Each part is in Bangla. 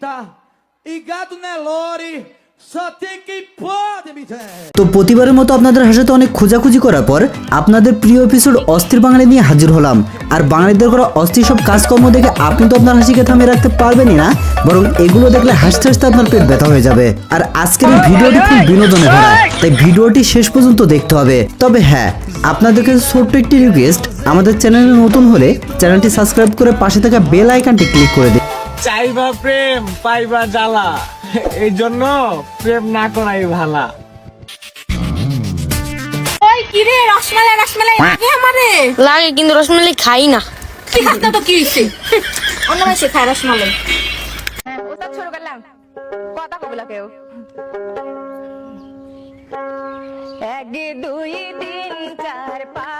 bonita e gado ter. তো প্রতিবারের মতো আপনাদের হাসাতে অনেক খোঁজাখুঁজি করার পর আপনাদের প্রিয় এপিসোড অস্থির বাঙালি নিয়ে হাজির হলাম। আর বাঙালিদের করা অস্থির সব কাজকর্ম দেখে আপনি তো আপনার হাসিকে থামিয়ে রাখতে পারবেনই না, বরং এগুলো দেখলে হাসতে হাসতে আপনার পেট ব্যথা হয়ে যাবে। আর আজকের এই ভিডিওটি খুব বিনোদনে ভরা, তাই ভিডিওটি শেষ পর্যন্ত দেখতে হবে। তবে হ্যাঁ আপনাদেরকে ছোট্ট একটি রিকোয়েস্ট আমাদের চ্যানেলে নতুন হলে চ্যানেলটি সাবস্ক্রাইব করে পাশে থাকা বেল আইকনটি ক্লিক করে দিন। চাইবা প্রেম পাইবা জ্বালা। এই জন্য প্রেম না করাই ভালা। ওই কি রে রসমালাই রসমালাই লাগে আমারে? লাগে কিন্তু রসমালাই খাই না। কি খাস না তো কি হইছে? অন্য মাসে খায় রসমালাই। ওস্তাদ শুরু করলাম কথা কবলা কেউ এক দুই তিন চার পাঁচ।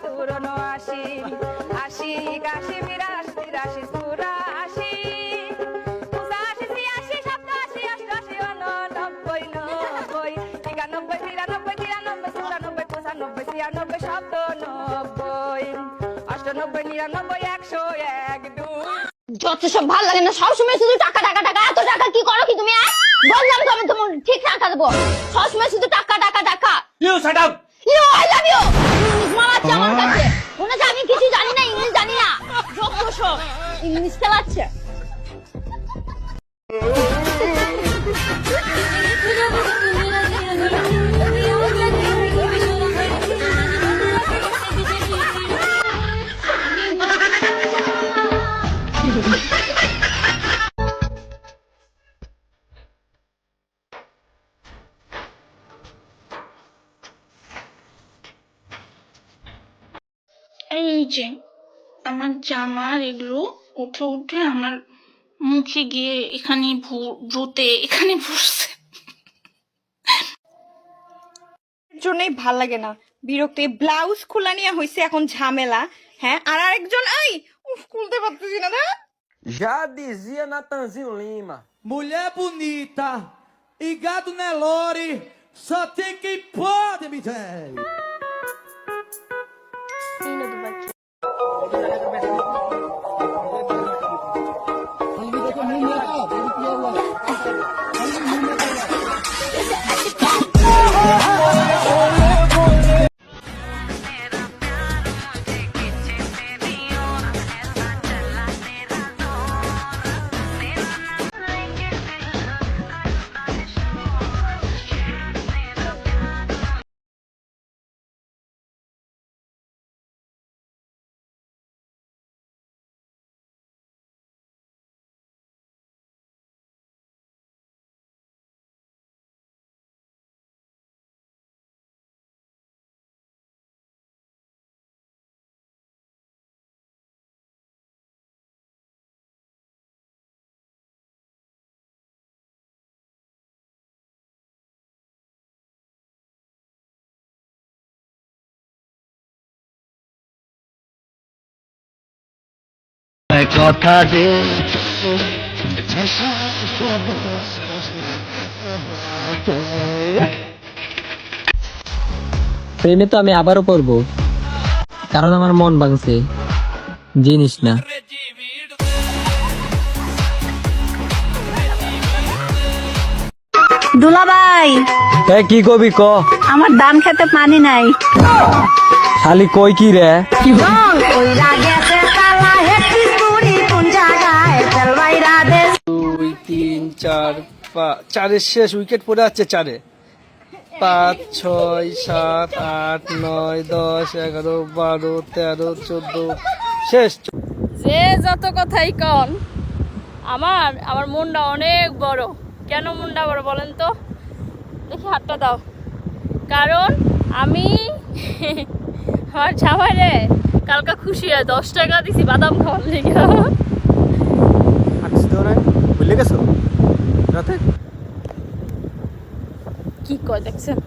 অষ্টানব্বই নিরানব্বই একশো এক দুই। যত সব ভালো লাগে না সবসময় শুধু টাকা টাকা টাকা এত টাকা কি করো কি তুমি বললাম তো আমি তোমার ঠিক টাকা দেবো। সবসময় শুধু টাকা টাকা টাকা। You shut up you I love you English মারাচ্ছে আমার কাছে। মনে হচ্ছে আমি কিছু জানি না ইংলিশ জানি না। যত সব ইংলিশ খেলাচ্ছে। এই যে আমার জামার এগুলো উঠে উঠে আমার মুখে গিয়ে এখানে ভু- ভ্রুতে এখানে বসছে জন্যই ভালো লাগে না বিরক্ত ব্লাউজ খোলা নিয়ে হয়েছে এখন ঝামেলা হ্যাঁ আর আরেকজন এই উফ খুলতে পারতেছি না না Já dizia Natanzinho Lima. Mulher bonita e gado Nelore só tem quem pode me ter. I the কথা দে প্রেমে তো আমি আবারও পড়ব। কারণ আমার মন ভাঙছে। জিনিস না। দুলাভাই। এ কি কবি ক? আমার ধান খেতে পানি নাই। খালি কই কি রে? ওই রাগেতে চারের শেষ উইকেট পড়ে আছে চারে। পাঁচ ছয় সাত আট নয় দশ এগারো বারো তেরো চোদ্দ শেষ। যে যত কথাই কন আমার আমার মনটা অনেক বড়। কেন মনটা বড় বলেন তো? দেখি হাতটা দাও। কারণ আমি আমার জামাই রে কালকে খুশি হয় দশ টাকা দিছি বাদাম খাওয়ার লেগে। ভুলে গেছো? রাতে? কি কয় দেখছেন?